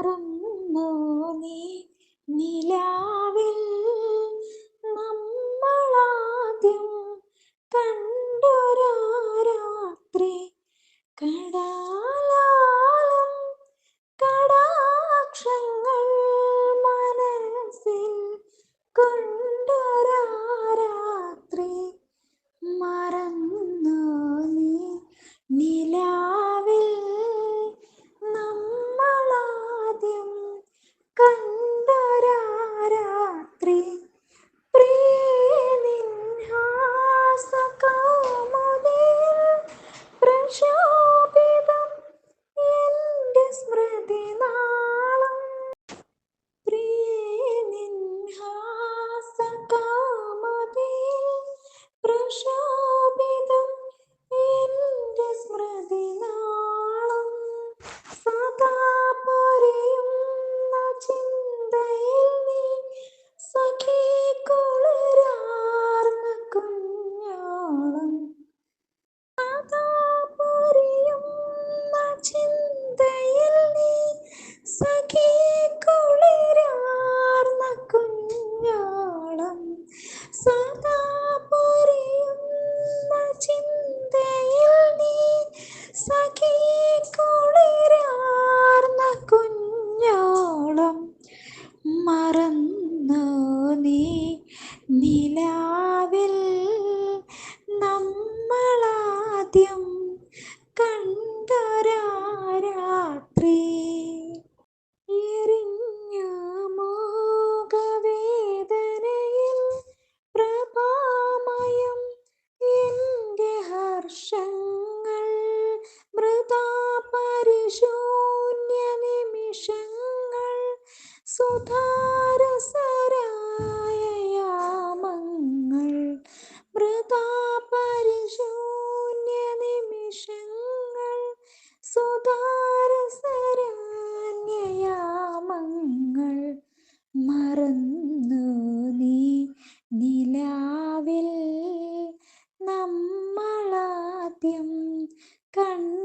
മാറുന്നു നീ. നിലാവിൽ നിമിഷങ്ങൾ സുതാരസരാന്യയാമങ്ങൾ. മറന്നു നീ നിലാവിൽ നമ്മളാദ്യം കണ്ണ